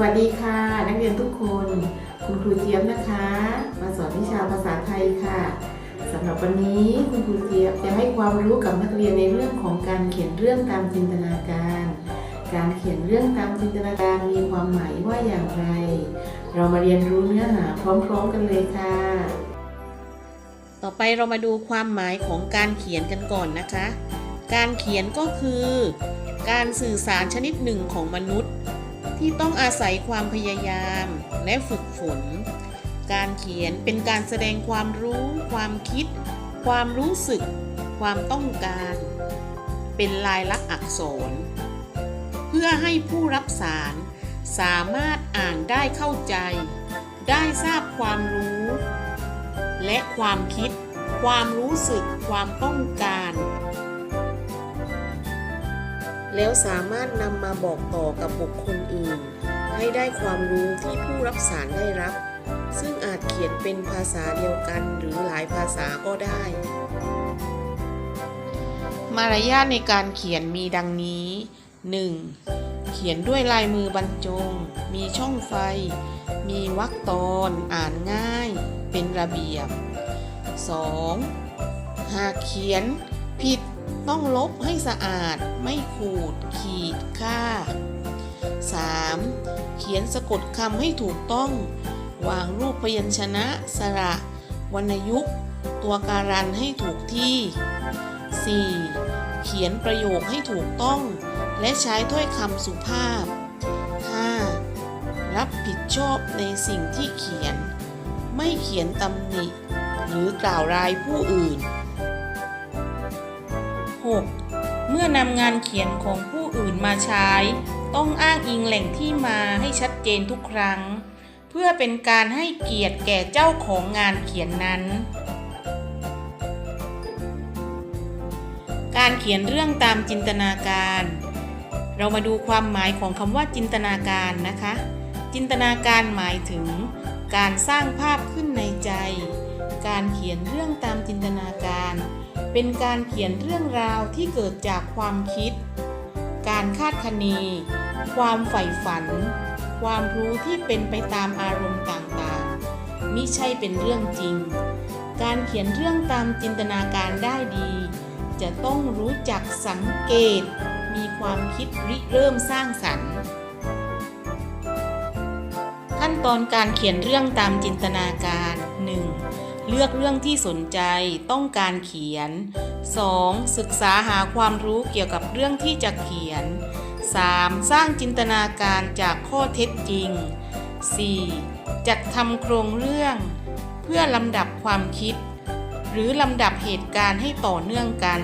วัสดีค่ะ นักเรียนทุกคน คุณครูเจี๊ยบนะคะ มาสอนวิชาภาษาไทยค่ะสำหรับวันนี้คุณครูเจี๊ยบจะให้ความรู้กับนักเรียนในเรื่องของการเขียนเรื่องตามจินตนาการ การเขียนเรื่องตามจินตนาการมีความหมายว่าอย่างไร เรามาเรียนรู้เนื้อหาพร้อมๆกันเลยค่ะ ต่อไปเรามาดูความหมายของการเขียนกันก่อนนะคะ การเขียนก็คือ การสื่อสารชนิดหนึ่งของมนุษย์ ที่ต้องอาศัยความพยายามและฝึกฝน การเขียนเป็นการแสดงความรู้ ความคิด ความรู้สึก ความต้องการ เป็นลายลักษณ์อักษร เพื่อให้ผู้รับสาร สามารถอ่านได้เข้าใจ ได้ทราบความรู้ และความคิด ความรู้สึก ความต้องการ แล้วสามารถนำมาบอกต่อกับบุคคลอื่น ให้ได้ความรู้ที่ผู้รับสารได้รับ ซึ่งอาจเขียนเป็นภาษาเดียวกันหรือหลายภาษาก็ได้ มารยาทในการเขียนมีดังนี้ 1. เขียนด้วยลายมือบรรจง มีช่องไฟ มีวรรคตอนอ่านง่าย เป็นระเบียบ 2. หากเขียนผิด ต้องลบให้สะอาดไม่ขูดขีดค่า 3. เขียนสะกดคำให้ถูกต้อง วางรูปพยัญชนะ สระ วรรณยุกต์ ตัวการันให้ถูกที่ 4. เขียนประโยคให้ถูกต้อง และใช้ถ้อยคำสุภาพ 5. รับผิดชอบในสิ่งที่เขียน ไม่เขียนตำหนิ หรือกล่าวร้ายผู้อื่น 6. เมื่อนำงานเขียนของผู้อื่นมาใช้ ต้องอ้างอิงแหล่งที่มาให้ชัดเจนทุกครั้ง เพื่อเป็นการให้เกียรติแก่เจ้าของงานเขียนนั้น การเขียนเรื่องตามจินตนาการ เรามาดูความหมายของคำว่าจินตนาการนะคะ จินตนาการหมายถึง การสร้างภาพขึ้นในใจ การเขียนเรื่องตามจินตนา เป็นการเขียนเรื่องราวที่เกิดจากความคิด การคาดคะเนความใฝ่ฝัน ความรู้ที่เป็นไปตามอารมณ์ต่างๆมิใช่เป็นเรื่องจริง การเขียนเรื่องตามจินตนาการได้ดี จะต้องรู้จักสังเกต มีความคิดริเริ่มสร้างสรรค์ ขั้นตอนการเขียนเรื่องตามจินตนาการ เลือกเรื่องที่สนใจต้องการเขียน 2. ศึกษาหาความรู้เกี่ยวกับเรื่องที่จะเขียน 3. สร้างจินตนาการจากข้อเท็จจริง 4. จัดทำโครงเรื่อง เพื่อลำดับความคิด หรือลำดับเหตุการณ์ให้ต่อเนื่องกัน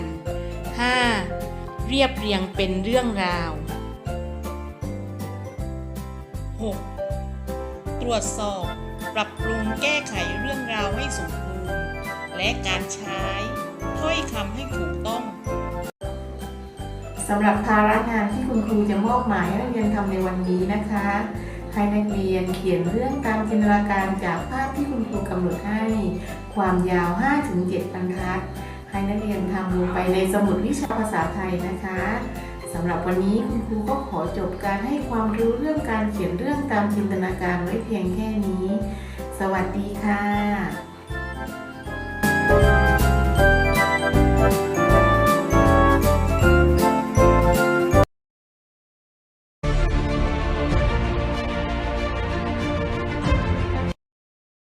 5. เรียบเรียงเป็นเรื่องราว 6. ตรวจสอบ ปรับปรุงแก้ไขเรื่องราวให้สมบูรณ์และการใช้ถ้อยคำให้ถูกต้องสำหรับภาระงานที่คุณครูจะมอบหมายให้นักเรียนทำในวันนี้นะคะ ให้นักเรียนเขียนเรื่องตามจินตนาการจากภาพที่คุณครูกำหนดให้ ความยาว 5-7บรรทัด ให้นักเรียนทำลงไปในสมุดวิชาภาษาไทยนะคะ สำหรับวันนี้คุณครูก็ขอจบการให้ความรู้เรื่องการเขียนเรื่องตามจินตนาการไว้เพียงแค่นี้ สวัสดีค่ะ